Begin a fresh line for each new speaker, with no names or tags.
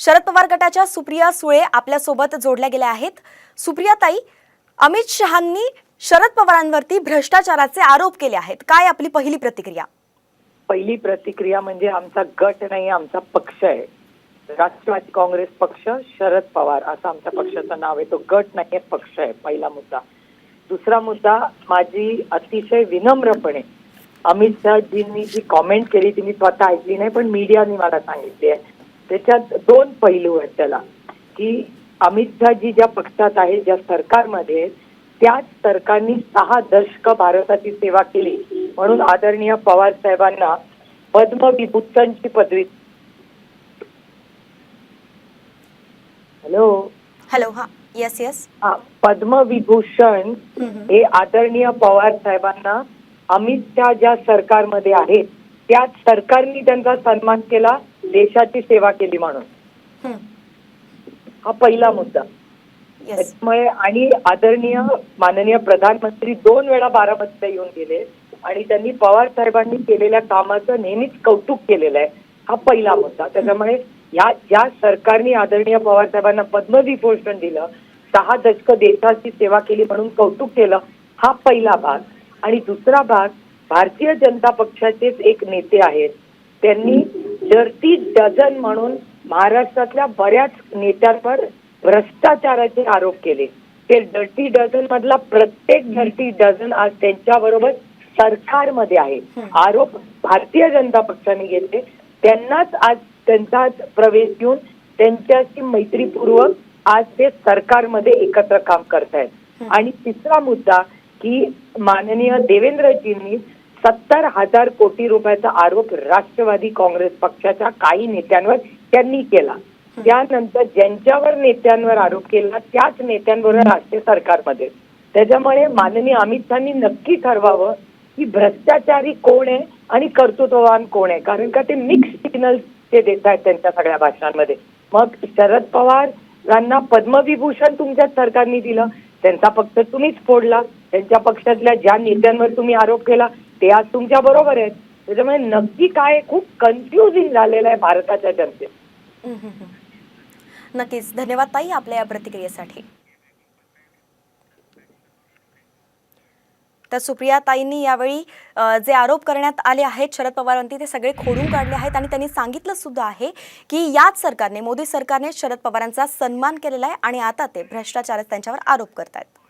शरद पवार गटाच्या सुप्रिया सुळे आपल्यासोबत जोडल्या गेल्या आहेत. सुप्रिया ताई अमित शहांनी शरद पवारांवरती भ्रष्टाचाराचे आरोप केले आहेत. काय आपली पहिली प्रतिक्रिया?
पहिली प्रतिक्रिया म्हणजे आमचा गट नाही आमचा पक्ष आहे. राष्ट्रवादी काँग्रेस पक्ष शरद पवार असं आमच्या पक्षाचं नाव आहे. तो गट नाही आहे पक्ष आहे पहिला मुद्दा. दुसरा मुद्दा माझी अतिशय विनम्रपणे अमित शहाजींनी जी कॉमेंट केली ती मी स्वतः ऐकली नाही पण मीडियाने मला सांगितली आहे. त्याच्यात दोन पैलू आहेत त्याला. की अमित शहाजी ज्या पक्षात आहे ज्या सरकारमध्ये त्याच सरकारनी सहा दशक भारताची सेवा केली. म्हणून आदरणीय पवार साहेबांना पद्मविभूषणची पदवी. हॅलो?
हॅलो हा. येस येस
हा पद्मविभूषण हे आदरणीय पवार साहेबांना अमित शहा ज्या सरकारमध्ये आहेत त्याच सरकारनी त्यांचा सन्मान केला. देशाची सेवा केली म्हणून. हा. पहिला मुद्दा. त्याच्यामुळे आणि आदरणीय माननीय प्रधानमंत्री दोन वेळा बारामतीला येऊन गेले आणि त्यांनी पवार साहेबांनी केलेल्या कामाचं नेहमीच कौतुक केलेलं आहे. हा पहिला मुद्दा. त्याच्यामुळे या ज्या सरकारने आदरणीय पवार साहेबांना पद्मविभूषण दिलं सहा दशक देशाची सेवा केली म्हणून कौतुक केलं हा पहिला भाग. आणि दुसरा भाग भारतीय जनता पक्षाचेच एक नेते आहेत. त्यांनी डर्टी डझन म्हणून महाराष्ट्रातल्या बऱ्याच नेत्यांवर भ्रष्टाचाराचे आरोप केले. ते डर्टी डझन मधला प्रत्येक डर्टी डझन आज त्यांच्याबरोबर सरकारमध्ये आहे. आरोप भारतीय जनता पक्षाने घेतले. त्यांनाच आज त्यांचा प्रवेश घेऊन त्यांच्याशी मैत्रीपूर्वक आज ते सरकारमध्ये एकत्र काम करतायत. आणि तिसरा मुद्दा की माननीय देवेंद्रजींनी सत्तर हजार कोटी रुपयाचा आरोप राष्ट्रवादी काँग्रेस पक्षाच्या काही नेत्यांवर त्यांनी केला. त्यानंतर ज्यांच्यावर नेत्यांवर आरोप केला त्याच नेत्यांबरोबर राष्ट्रीय सरकारमध्ये. त्याच्यामुळे माननीय अमित शहानी नक्की ठरवावं की भ्रष्टाचारी कोण आहे आणि कर्तृत्ववान कोण आहे. कारण का ते मिक्स सिग्नल ते देत आहेत त्यांच्या सगळ्या भाषणांमध्ये मग शरद पवारांना पद्मविभूषण तुमच्या सरकारने दिलं. त्यांचा पक्ष तुम्हीच फोडला. त्यांच्या पक्षातल्या ज्या नेत्यांवर तुम्ही आरोप केला ते आज तुमच्या बरोबर आहेत. त्याच्यामुळे नक्की काय खूप कन्फ्युजिंग झालेलं आहे भारताच्या जनतेत.
नक्कीच. धन्यवाद ताई आपल्या या प्रतिक्रियेसाठी. तर सुप्रिया ताईंनी यावेळी जे आरोप करण्यात आले आहेत शरद पवारांती ते सगळे खोडून काढले आहेत आणि त्यांनी सांगितलं सुद्धा आहे की याच सरकारने मोदी सरकारने शरद पवारांचा सन्मान केलेला आहे आणि आता ते भ्रष्टाचारात त्यांच्यावर आरोप करतायत.